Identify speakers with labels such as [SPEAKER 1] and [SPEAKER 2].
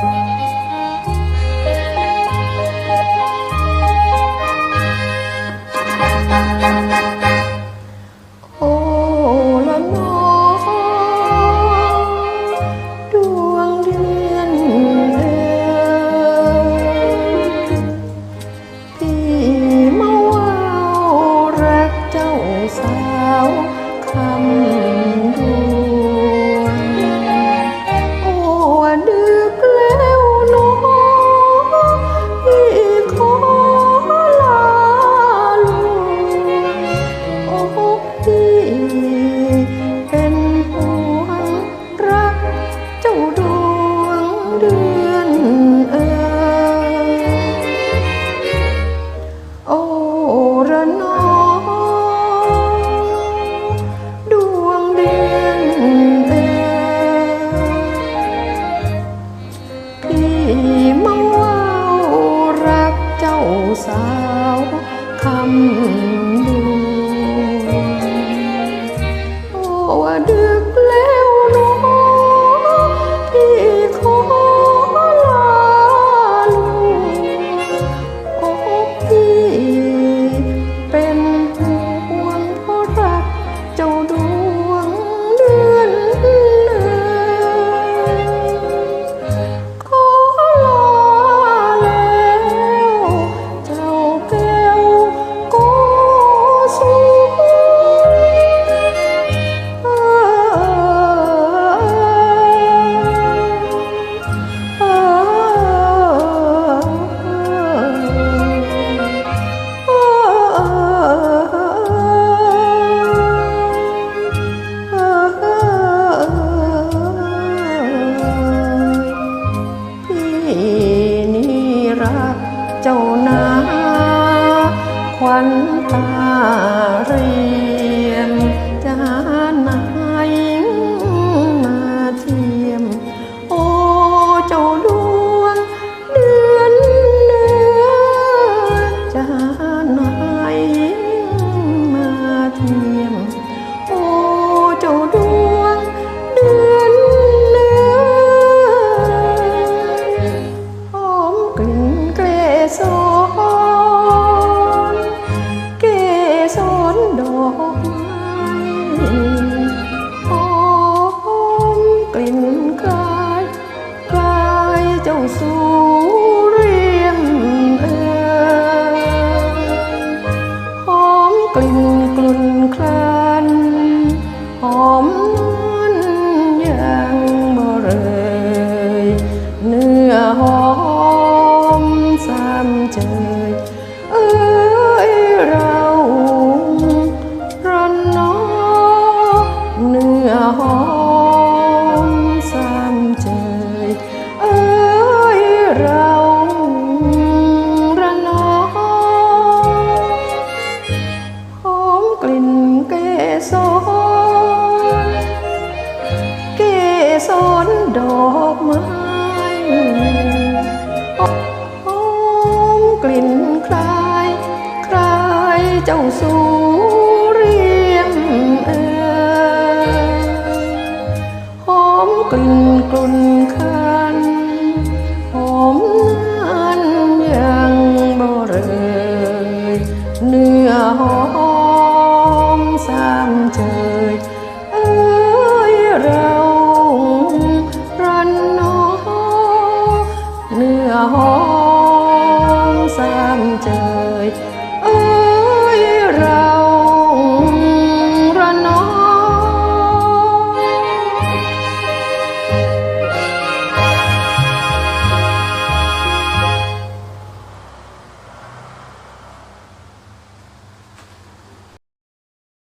[SPEAKER 1] โอ้ละน้อดวงเดือนเอ่ยพี่มาว่าวรักเจ้าสาวคำดวาวคำดว เจ้านาขวัญตาเรียมจะหานายมาเทียม โอ้เจ้าดวงเดือนเนื้อจะหา อกไม้หอมกลิ่นกายกายเจ้าสูเรียมเอ่ยหอมกลิ่นกลุ่น สรดอกไม้หอมกลิ่นคล้ายคล้ายเจ้าสูเรียมเอ่ยหอมกลิ่นกลุ่นคันหอมนั้นยังบ่เรยเนื้อหอมสามเจย